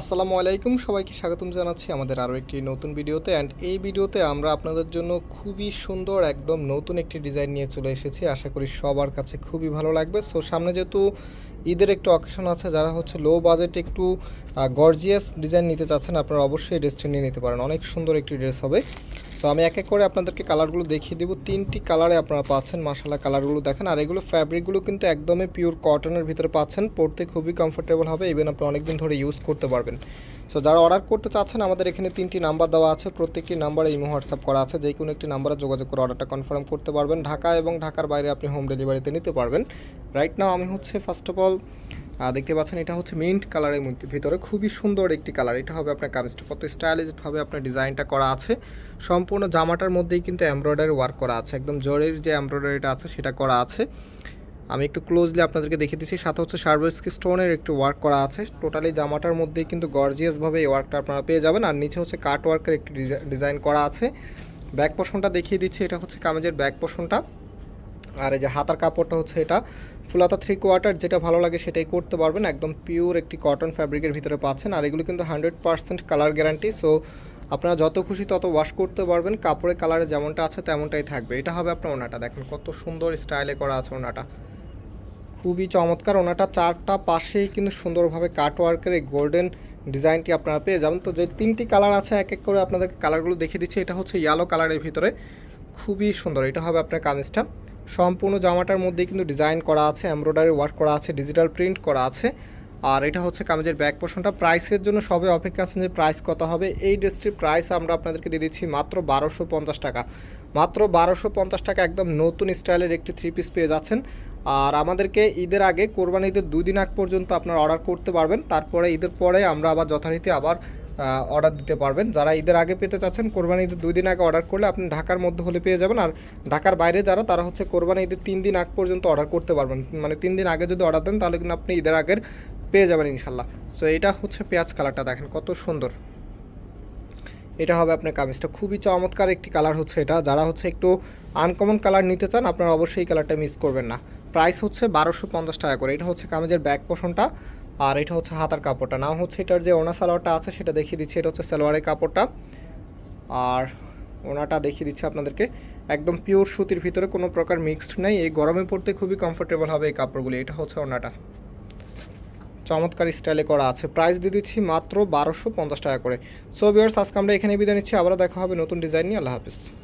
আসসালামু আলাইকুম, সবাইকে স্বাগতম জানাচ্ছি আমাদের আরও একটি নতুন ভিডিওতে। অ্যান্ড এই ভিডিওতে আমরা আপনাদের জন্য খুবই সুন্দর একদম নতুন একটি ডিজাইন নিয়ে চলে এসেছি। আশা করি সবার কাছে খুবই ভালো লাগবে। সো সামনে যেহেতু ঈদের একটু অকেশন আছে, যারা হচ্ছে লো বাজেট একটু গর্জিয়াস ডিজাইন নিতে চাচ্ছেন, আপনারা অবশ্যই ড্রেসটি নিয়ে নিতে পারেন। অনেক সুন্দর একটি ড্রেস হবে। সো আমি এক এক করে আপনাদেরকে কালারগুলো দেখিয়ে দেবো। তিনটি কালারে আপনারা পাচ্ছেন মাসালা কালারগুলো দেখেন। আর এগুলো ফ্যাব্রিকগুলো কিন্তু একদমই পিওর কটনের ভিতরে পাচ্ছেন। পড়তে খুবই কমফোর্টেবল হবে ইভেন আপনি অনেকদিন ধরে ইউজ করতে পারবেন। সো যারা অর্ডার করতে চাচ্ছেন, আমাদের এখানে তিনটি নাম্বার দেওয়া আছে। প্রত্যেকটি নাম্বারে ইমো হোয়াটসঅ্যাপ করা আছে। যে কোনো একটি নাম্বারে যোগাযোগ করে অর্ডারটা কনফার্ম করতে পারবেন। ঢাকা এবং ঢাকার বাইরে আপনি হোম ডেলিভারিতে নিতে পারবেন। রাইট নাও আমি হচ্ছে ফার্স্ট অফ অল দেখতে পাচ্ছেন, এটা হচ্ছে মিন্ট কালারের মধ্যে, ভিতরে খুবই সুন্দর একটি কালার এটা হবে আপনার কামিজটা কত স্টাইলিশভাবে আপনার ডিজাইনটা করা আছে। সম্পূর্ণ জামাটার মধ্যেই কিন্তু এমব্রয়ডারি ওয়ার্ক করা আছে, একদম জরির যে এমব্রয়ডারিটা আছে, সেটা করা আছে। আমি একটু ক্লোজলি আপনাদেরকে দেখিয়ে দিচ্ছি, সাথে হচ্ছে সার্ভিসকি স্টোনের একটু ওয়ার্ক করা আছে টোটালি জামাটার মধ্যেই কিন্তু গর্জিয়াসভাবে এই ওয়ার্কটা আপনারা পেয়ে যাবেন, আর নিচে হচ্ছে কাট ওয়ার্কের একটি ডিজাইন করা আছে। ব্যাক পোষণটা দেখিয়ে দিচ্ছি, এটা হচ্ছে কামিজের ব্যাক পোষণটা আর এই যে হাতার কাপড়টা হচ্ছে এটা। ফুলাতা থ্রি কোয়ার্টার যেটা ভালো লাগে সেটাই করতে পারবেন। একদম পিওর একটি কটন ফ্যাব্রিকের ভিতরে পাচ্ছেন। আর এগুলো কিন্তু hundred percent colour guarantee so আপনারা যত খুশি তত ওয়াশ করতে পারবেন। কাপড়ের কালারে যেমনটা আছে তেমনটাই থাকবে। এটা হবে আপনার ওনাটা। দেখেন কত সুন্দর স্টাইলে করা আছে ওনাটা। খুবই চমৎকার। ওনাটা চারটা পাশেই কিন্তু সুন্দরভাবে কাট ওয়ার্কের এই গোল্ডেন ডিজাইনটি আপনারা পেয়ে যাবেন। তো যে তিনটি কালার আছে, এক এক করে আপনাদেরকে কালারগুলো দেখিয়ে দিচ্ছি। এটা হচ্ছে ইয়েলো কালারের ভিতরে। খুবই সুন্দর। এটা হবে আপনার কামিজটা। সম্পূর্ণ জামাটার মধ্যেই কিন্তু ডিজাইন করা আছে, এমব্রয়ডারি ওয়ার্ক করা আছে, ডিজিটাল প্রিন্ট করা আছে। আর এটা হচ্ছে কামিজের ব্যাক পোর্শনটা। প্রাইসের জন্য সবে অপেক্ষা আছেন যে প্রাইস কত হবে। এই ড্রেসটির প্রাইস আমরা আপনাদেরকে দিয়ে দিচ্ছি মাত্র বারোশো পঞ্চাশ টাকা। মাত্র বারোশো পঞ্চাশ টাকা একদম নতুন স্টাইলের একটি থ্রি পিস পেয়ে যাচ্ছেন। আর আমাদেরকে ঈদের আগে কোরবানি ঈদের দুই দিন আগ পর্যন্ত আপনারা অর্ডার করতে পারবেন। তারপরে ঈদের পরে আমরা আবার যথারীতি আবার অর্ডার দিতে পারবেন। যারা ঈদের আগে পেতে চাচ্ছেন, কোরবানি ঈদের দুই দিন আগে অর্ডার করলে আপনি ঢাকার মধ্যে হলে পেয়ে যাবেন। আর ঢাকার বাইরে যারা, তারা হচ্ছে কোরবানি ঈদের তিন দিন আগ পর্যন্ত অর্ডার করতে পারবেন। মানে তিন দিন আগে যদি অর্ডার দেন, তাহলে কিন্তু আপনি ঈদের আগের পেয়ে যাবেন ইনশাল্লাহ সো এটা হচ্ছে পেঁয়াজ কালারটা দেখেন, কত সুন্দর। এটা হবে আপনার কামিজটা। খুবই চমৎকার একটি কালার হচ্ছে এটা। যারা হচ্ছে একটু আনকমন কালার নিতে চান, আপনারা অবশ্যই এই কালারটা মিস করবেন না। প্রাইস হচ্ছে বারোশো পঞ্চাশ টাকা করে। এটা হচ্ছে কামিজের ব্যাক পোষণটা আর এটা হচ্ছে হাতার কাপড়টা। নাম হচ্ছে এটার যে ওনা সালোয়ারটা আছে, সেটা দেখিয়ে দিচ্ছি। এটা হচ্ছে সালোয়ারের কাপড়টা। আর ওনাটা দেখিয়ে দিচ্ছি আপনাদেরকে। একদম পিওর সুতির ভিতরে কোনো প্রকার মিক্সড নেই। এই গরমে পড়তে খুবই কমফোর্টেবল হবে এই কাপড়গুলি। এটা হচ্ছে ওনাটা। চমৎকার স্টাইলে করা আছে। প্রাইস দিয়ে দিচ্ছি মাত্র বারোশো পঞ্চাশ টাকা করে। সো বিয়ার্স আজকে আমরা এখানে বিদায় নিচ্ছি। আবারও দেখা হবে নতুন ডিজাইন নিয়ে। আল্লাহ হাফিজ।